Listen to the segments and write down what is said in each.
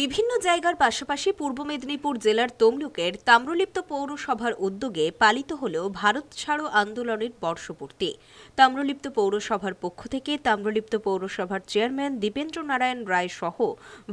বিভিন্ন জায়গার পাশাপাশি পূর্ব মেদিনীপুর জেলার তমলুকের তাম্রলিপ্ত পৌরসভার উদ্যোগে পালিত হল ভারত ছাড়ো আন্দোলনের বর্ষপূর্তি। তাম্রলিপ্ত পৌরসভার পক্ষ থেকে তাম্রলিপ্ত পৌরসভার চেয়ারম্যান দীপেন্দ্র নারায়ণ রায় সহ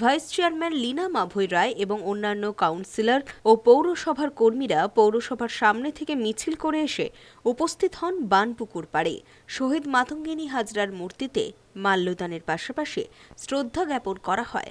ভাইস চেয়ারম্যান লীনা মাভৈ রায় এবং অন্যান্য কাউন্সিলর ও পৌরসভার কর্মীরা পৌরসভার সামনে থেকে মিছিল করে এসে উপস্থিত হন বানপুকুর পাড়ে। শহীদ মাতঙ্গিনী হাজরার মূর্তিতে মাল্যদানের পাশাপাশি শ্রদ্ধা জ্ঞাপন করা হয়।